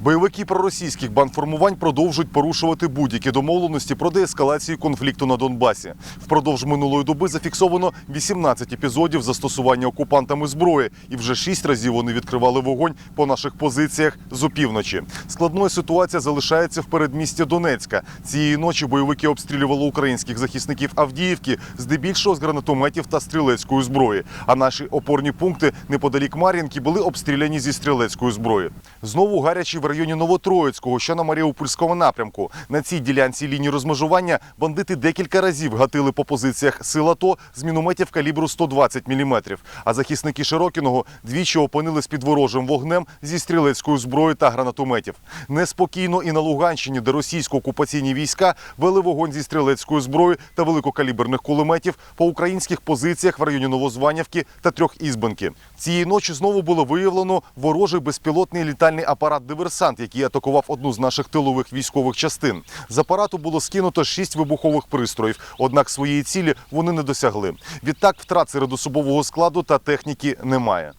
Бойовики проросійських бандформувань продовжують порушувати будь-які домовленості про деескалацію конфлікту на Донбасі. Впродовж минулої доби зафіксовано 18 епізодів застосування окупантами зброї, і вже 6 разів вони відкривали вогонь по наших позиціях з опівночі. Складною ситуація залишається в передмісті Донецька. Цієї ночі бойовики обстрілювали українських захисників Авдіївки здебільшого з гранатометів та стрілецької зброї. А наші опорні пункти неподалік Мар'їнки були обстріляні зі стрілецької зброї. Знову гарячі районі Новотроїцького, що на Маріупольському напрямку. На цій ділянці лінії розмежування бандити декілька разів гатили по позиціях сил АТО з мінометів калібру 120 мм. А захисники Широкіного двічі опинились під ворожим вогнем зі стрілецької зброї та гранатометів. Неспокійно і на Луганщині, де російсько-окупаційні війська вели вогонь зі стрілецької зброї та великокаліберних кулеметів по українських позиціях в районі Новозванівки та трьох ізбенки. Цієї ночі знову було виявлено ворожий безпілотний літальний апарат диверсант, який атакував одну з наших тилових військових частин. З апарату було скинуто шість вибухових пристроїв, однак своєї цілі вони не досягли. Відтак втрат серед особового складу та техніки немає.